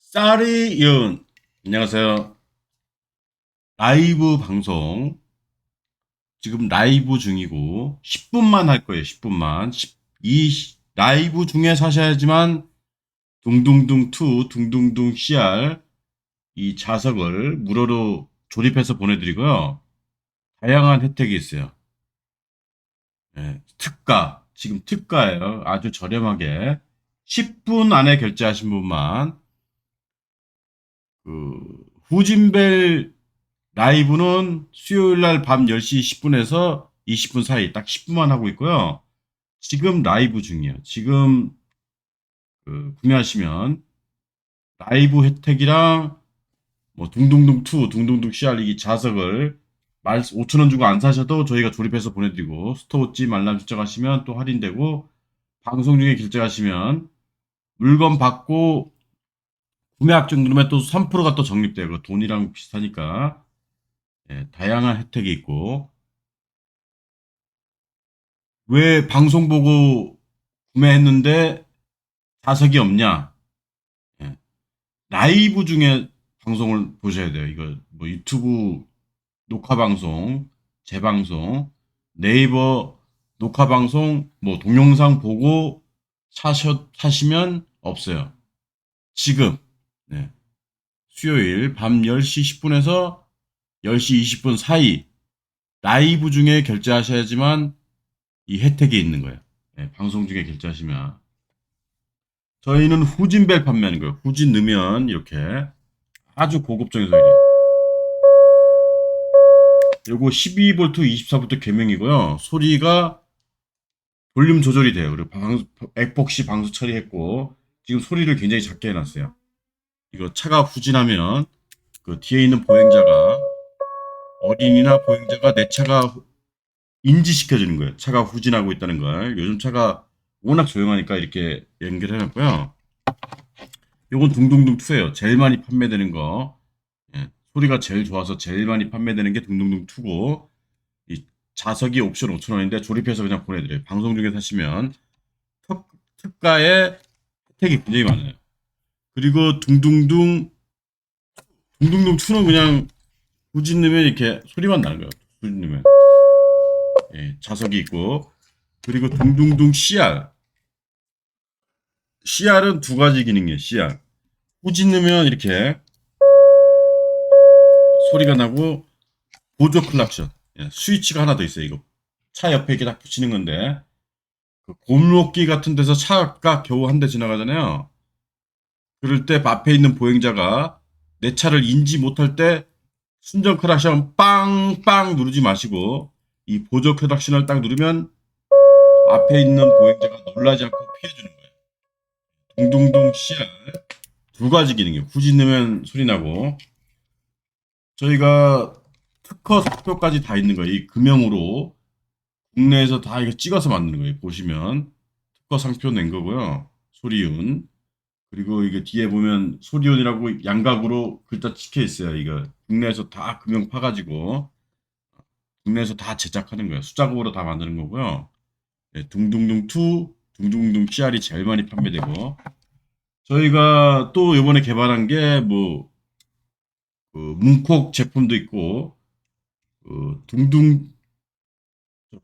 쌀이 이은 안녕하세요. 라이브 방송 지금 라이브 중이고 10분만 할 거예요. 10분만. 10, 이 시- 라이브 중에 사셔야지만 둥둥둥 2, 둥둥둥 CR 이 자석을 무료로 조립해서 보내드리고요. 다양한 혜택이 있어요. 예, 특가 지금 특가예요. 아주 저렴하게 10분 안에 결제하신 분만 그 후진벨 라이브는 수요일 날 밤 10시 10분에서 20분 사이 딱 10분만 하고 있고요. 지금 라이브 중이에요. 지금 그 구매하시면 라이브 혜택이랑 뭐 둥둥둥 2, 둥둥둥 이 자석을 5,000원 주고 안 사셔도 저희가 조립해서 보내드리고 스토어지 말람 신청하시면 또 할인되고 방송 중에 결제하시면 물건 받고 구매 합정 누르면 또 3%가 또 적립돼요. 그 돈이랑 비슷하니까 예, 다양한 혜택이 있고 왜 방송 보고 구매했는데 자석이 없냐? 예, 라이브 중에 방송을 보셔야 돼요. 이거 뭐 유튜브 녹화 방송, 재방송, 네이버 녹화 방송, 뭐 동영상 보고 사셔 사시면 없어요. 지금 네. 수요일 밤 10시 10분에서 10시 20분 사이 라이브 중에 결제하셔야지만 이 혜택이 있는 거예요. 네, 방송 중에 결제하시면 저희는 후진벨 판매하는 거예요. 후진 넣으면 이렇게 아주 고급적인 소리. 요 거 12V 24V 개명이고요. 소리가 볼륨 조절이 돼요. 그리고 방, 액복시 방수 처리했고 지금 소리를 굉장히 작게 해놨어요. 이거 차가 후진하면 그 뒤에 있는 보행자가 어린이나 보행자가 내 차가 인지시켜주는 거예요. 차가 후진하고 있다는 걸. 요즘 차가 워낙 조용하니까 이렇게 연결해놨고요. 요건 둥둥둥 2예요. 제일 많이 판매되는 거. 예, 소리가 제일 좋아서 제일 많이 판매되는 게 둥둥둥 2고 이 자석이 옵션 5,000원인데 조립해서 그냥 보내드려요. 방송 중에 사시면 특, 특가에 혜택이 굉장히 많아요. 그리고 둥둥둥 둥둥둥 2는 그냥 후진 넣으면 이렇게 소리만 나는 거예요. 후진 넣으면 예, 자석이 있고 그리고 둥둥둥 CR CR은 두 가지 기능이에요. CR 후진 넣으면 이렇게 소리가 나고 보조 클락션 예, 스위치가 하나 더 있어요. 이거 차 옆에 이렇게 딱 붙이는 건데 그 골목길 같은 데서 차가 겨우 한 대 지나가잖아요. 그럴 때 앞에 있는 보행자가 내 차를 인지 못할 때 순정 클락션 빵빵 누르지 마시고 이 보조 클락션을 딱 누르면 앞에 있는 보행자가 놀라지 않고 피해주는 거예요. 둥둥둥 CR 두 가지 기능이에요. 후진 넣으면 소리 나고 저희가 특허 상표까지 다 있는 거예요. 이 금형으로 국내에서 다 이거 찍어서 만드는 거예요. 보시면 특허 상표 낸 거고요. 소리운 그리고 이게 뒤에 보면 소리온이라고 양각으로 글자 찍혀 있어요. 이거 국내에서 다 금형 파가지고 국내에서 다 제작하는 거예요. 수작업으로 다 만드는 거고요. 네, 둥둥둥 2, 둥둥둥 CR이 제일 많이 판매되고 저희가 또 이번에 개발한 게 뭐 그 문콕 제품도 있고 그 둥둥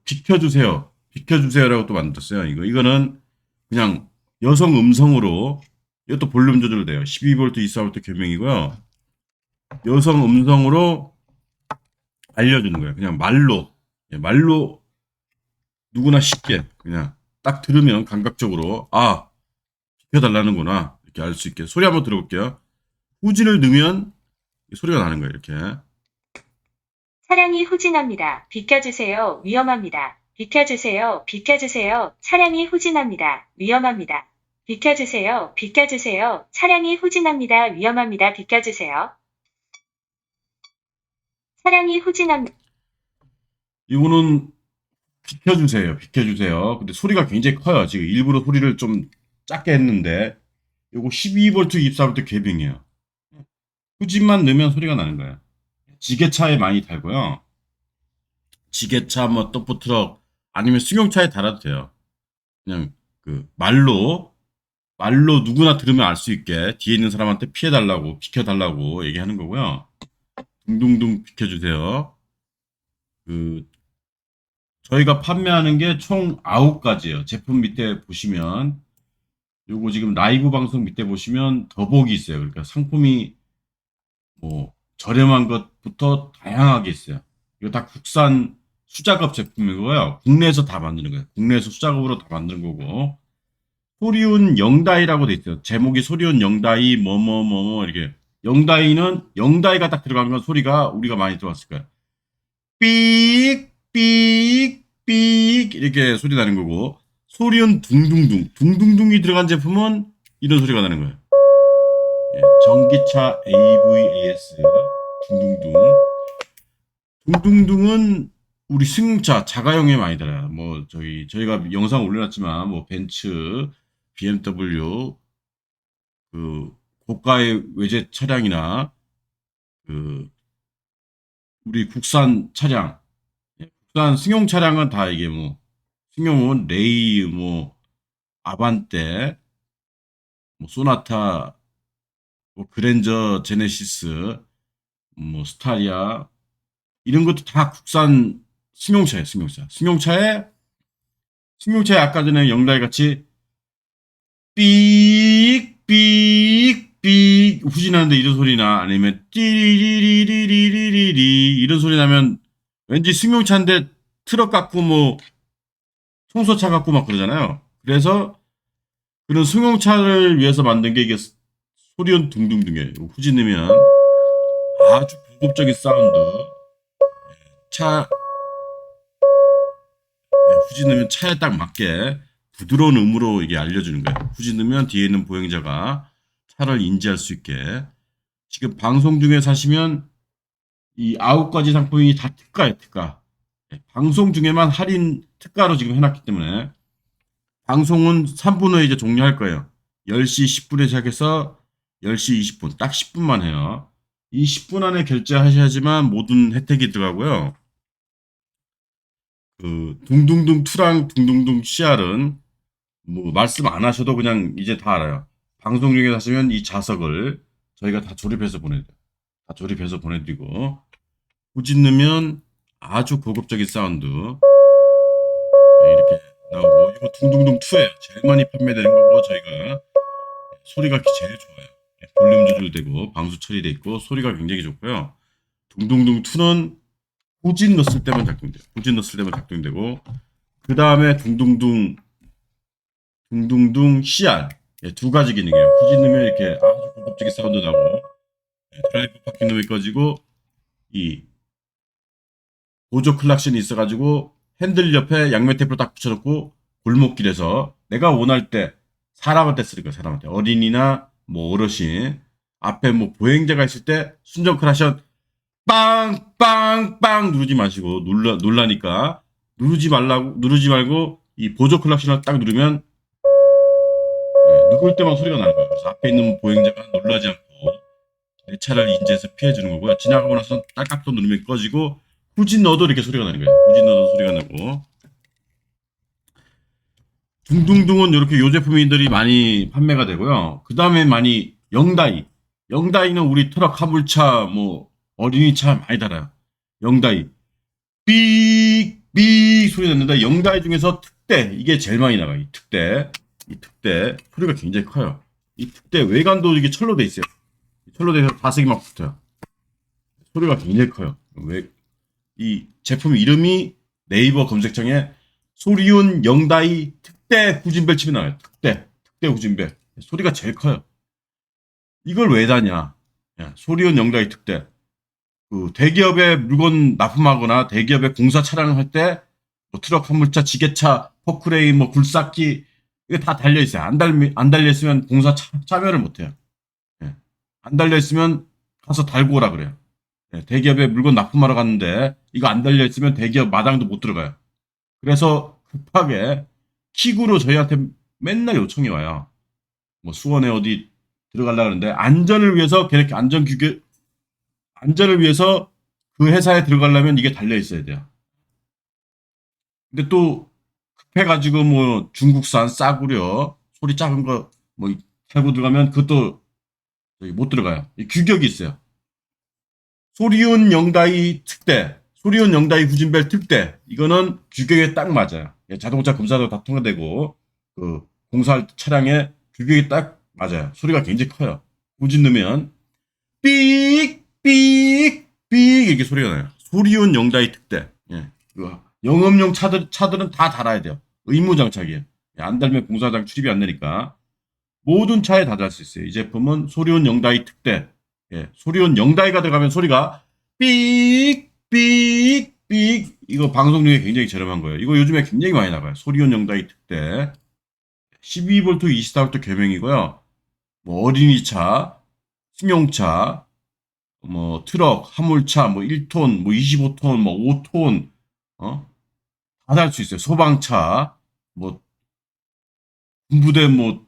비켜주세요, 비켜주세요라고 또 만들었어요. 이거 이거는 그냥 여성 음성으로 이것도 볼륨 조절돼요. 12V, 24V 겸용이고요. 여성 음성으로 알려주는 거예요. 그냥 말로 예, 말로 누구나 쉽게 그냥 딱 들으면 감각적으로 아 비켜달라는구나 이렇게 알 수 있게 소리 한번 들어볼게요. 후진을 넣으면 소리가 나는 거예요. 이렇게 차량이 후진합니다. 비켜주세요. 위험합니다. 비켜주세요. 비켜주세요. 차량이 후진합니다. 위험합니다. 비켜주세요. 비켜주세요. 차량이 후진합니다. 위험합니다. 비켜주세요. 차량이 후진합니다. 이거는 비켜주세요. 비켜주세요. 근데 소리가 굉장히 커요. 지금 일부러 소리를 좀 작게 했는데 요거 12V, 24V 개빙이에요. 후진만 넣으면 소리가 나는 거예요. 지게차에 많이 달고요. 지게차, 뭐 덤프트럭 아니면 승용차에 달아도 돼요. 그냥 그 말로 말로 누구나 들으면 알 수 있게 뒤에 있는 사람한테 피해 달라고 비켜 달라고 얘기하는 거고요. 둥둥둥 비켜주세요. 그 저희가 판매하는 게 총 9가지예요. 제품 밑에 보시면 요거 지금 라이브 방송 밑에 보시면 더보기 있어요. 그러니까 상품이 뭐 저렴한 것부터 다양하게 있어요. 이거 다 국산 수작업 제품이고요. 국내에서 다 만드는 거예요. 국내에서 수작업으로 다 만드는 거고. 소리운 영다이라고 돼 있어요. 제목이 소리운 영다이 뭐뭐뭐 이렇게 영다이는 영다이가 딱 들어간 건 소리가 우리가 많이 들어봤을 거예요. 삑, 삑, 삑 이렇게 소리 나는 거고 소리운 둥둥둥 둥둥둥이 들어간 제품은 이런 소리가 나는 거예요. 예, 전기차 AVAS 둥둥둥 둥둥둥은 우리 승용차 자가용에 많이 들어요. 뭐 저희 저희가 영상 올려놨지만 뭐 벤츠, BMW 그 고가의 외제 차량이나 그 우리 국산 차량, 예, 국산 승용 차량은 다 이게 뭐 승용은 레이, 뭐 아반떼, 뭐 소나타, 뭐 그랜저, 제네시스, 뭐 스타리아 이런 것도 다 국산 승용차예요, 승용차. 승용차에 승용차에 아까 전에 영라이 같이 삑, 삑, 삑 후진하는데 이런 소리나 아니면 띠리리리리리리리 이런 소리 나면 왠지 승용차인데 트럭 갖고 뭐 청소차 갖고 막 그러잖아요. 그래서 그런 승용차를 위해서 만든 게 이게 소리온 둥둥둥이에요. 후진 넣으면 아주 고급적인 사운드. 차 예, 후진 넣으면 차에 딱 맞게 부드러운 음으로 이게 알려주는 거예요. 후진 넣으면 뒤에 있는 보행자가 차를 인지할 수 있게. 지금 방송 중에 사시면 이 아홉 가지 상품이 다 특가예요, 특가. 예, 방송 중에만 할인 특가로 지금 해놨기 때문에 방송은 3분 후에 이제 종료할 거예요. 10시 10분에 시작해서 10시 20분, 딱 10분만 해요. 이 10분 안에 결제하셔야지만 모든 혜택이 들어가고요. 그 둥둥둥 투랑 둥둥둥 CR은 뭐 말씀 안 하셔도 그냥 이제 다 알아요. 방송 중에 하시면 이 자석을 저희가 다 조립해서 보내드려요. 다 조립해서 보내드리고 후진 넣으면 아주 고급적인 사운드 네, 이렇게 나오고 이거 둥둥둥 2예요. 제일 많이 판매되는 거고 저희가 소리가 제일 좋아요. 네, 볼륨 조절되고 방수 처리돼 있고 소리가 굉장히 좋고요. 둥둥둥 2는 후진 넣었을 때만 작동돼요. 후진 넣었을 때만 작동되고 그 다음에 둥둥둥 둥둥둥 CR 예, 두 가지 기능이에요. 후진 넣으면 이렇게 아주 고급적인 사운드 나고 예, 드라이브 바퀴 넣으면 꺼지고 이 보조 클락션이 있어가지고 핸들 옆에 양면 테이프를 딱 붙여놓고 골목길에서 내가 원할 때 사람한테 쓰는 거야 사람한테 어린이나 뭐 어르신 앞에 뭐 보행자가 있을 때 순정 클락션 빵빵빵 누르지 마시고 눌러 놀라니까 누르지 말라고 누르지 말고 이 보조 클락션을 딱 누르면 예, 누굴 때만 소리가 나는 거예요. 그래서 앞에 있는 보행자가 놀라지 않고 내 차를 인지해서 피해 주는 거고요. 지나가고 나서 딸깍 또 누르면 꺼지고 후진 넣어도 이렇게 소리가 나는 거예요. 후진 넣어도 소리가 나고 둥둥둥은 이렇게 요 제품들이 많이 판매가 되고요. 그 다음에 많이 영다이 영다이는 우리 트럭 화물차 뭐 어린이 차 많이 달아요. 영다이 삑 삑 소리 났는데 영다이 중에서 특대 이게 제일 많이 나가요. 이 특대 이 특대 소리가 굉장히 커요. 이 특대 외관도 이게 철로 돼 있어요. 철로 돼서 다색이 막 붙어요. 소리가 굉장히 커요. 왜 이 제품 이름이 네이버 검색창에 소리운 영다이 특대 후진벨 치면 나와요. 특대 특대 후진벨 소리가 제일 커요. 이걸 왜 다냐? 야, 소리운 영다이 특대 그 대기업에 물건 납품하거나 대기업에 공사 차량을 할 때 뭐 트럭 화물차, 지게차, 포크레인, 뭐 굴삭기 이거 다 달려 있어요. 안 달, 안 달려 있으면 공사 차, 참여를 못 해요. 예. 안 달려 있으면 가서 달고 오라 그래요. 예, 대기업에 물건 납품하러 갔는데 이거 안 달려 있으면 대기업 마당도 못 들어가요. 그래서 급하게 킥으로 저희한테 맨날 요청이 와요. 뭐 수원에 어디 들어가려 그러는데 안전을 위해서 그렇게 안전 규격 안전을 위해서 그 회사에 들어가려면 이게 달려 있어야 돼요. 근데 또 급해가지고 뭐 중국산 싸구려 소리 작은 거뭐 살고 들어가면 그것도 못 들어가요. 이 규격이 있어요. 소리온 영다이 특대, 소리온 영다이 후진벨 특대 이거는 규격에 딱 맞아요. 예, 자동차 검사도 다 통과되고 그 공사할 차량에 규격이 딱 맞아요. 소리가 굉장히 커요. 후진 넣으면 삑, 삑, 삑 이렇게 소리가 나요. 소리온 영다이 특대. 예. 그 영업용 차들 차들은 다 달아야 돼요. 의무 장착이에요. 예, 안 달면 공사장 출입이 안 되니까 모든 차에 다 달 수 있어요. 이 제품은 소리온 영다이 특대. 예, 소리온 영다이가 들어가면 소리가 삑, 삑, 삑. 이거 방송 중에 굉장히 저렴한 거예요. 이거 요즘에 굉장히 많이 나가요. 소리온 영다이 특대. 12V, 24V 개명이고요. 뭐 어린이차, 승용차, 뭐 트럭, 화물차, 뭐 1톤, 뭐 25톤, 뭐 5톤, 어? 다 달 수 있어요. 소방차, 뭐 군부대 뭐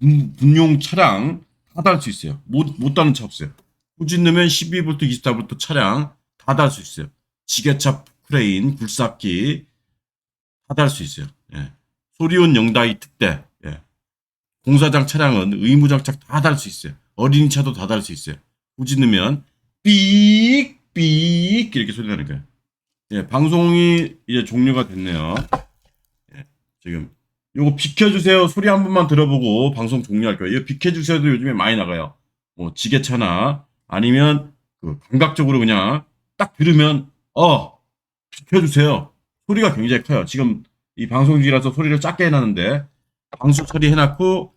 군- 군용 차량 다 달 수 있어요. 못, 못 다는 차 없어요. 후진 넣으면 12V, 24V 차량 다 달 수 있어요. 지게차, 크레인, 굴삭기 다달수 있어요. 예. 소리온 영다이 특대. 예. 공사장 차량은 의무장착 다 달 수 있어요. 어린이 차도 다 달 수 있어요. 후진 넣으면 삑, 삑 이렇게 소리 나는 거예요. 예, 방송이 이제 종료가 됐네요. 예, 지금 요거 비켜주세요 소리 한 번만 들어보고 방송 종료할 거예요. 이거 비켜주세요도 요즘에 많이 나가요. 뭐 지게차나 아니면 그 감각적으로 그냥 딱 들으면 어 비켜주세요. 소리가 굉장히 커요. 지금 이 방송 중이라서 소리를 작게 해놨는데 방수 처리해놨고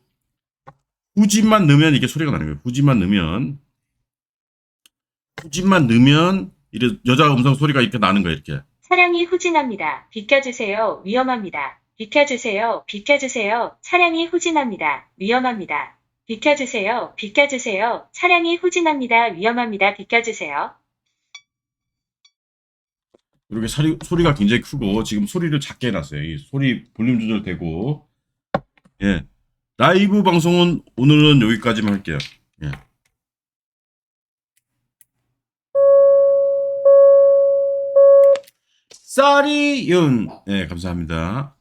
후진만 넣으면 이게 소리가 나는 거예요. 후진만 넣으면 후진만 넣으면 이래 여자 음성 소리가 이렇게 나는 거예요. 이렇게. 차량이 후진합니다. 비켜주세요. 위험합니다. 비켜주세요. 비켜주세요. 차량이 후진합니다. 위험합니다. 비켜주세요. 비켜주세요. 차량이 후진합니다. 위험합니다. 비켜주세요. 이렇게 소리, 소리가 굉장히 크고 지금 소리를 작게 해놨어요. 이 소리 볼륨 조절되고 예 라이브 방송은 오늘은 여기까지만 할게요. 예. 쌀이 윤 예 감사합니다.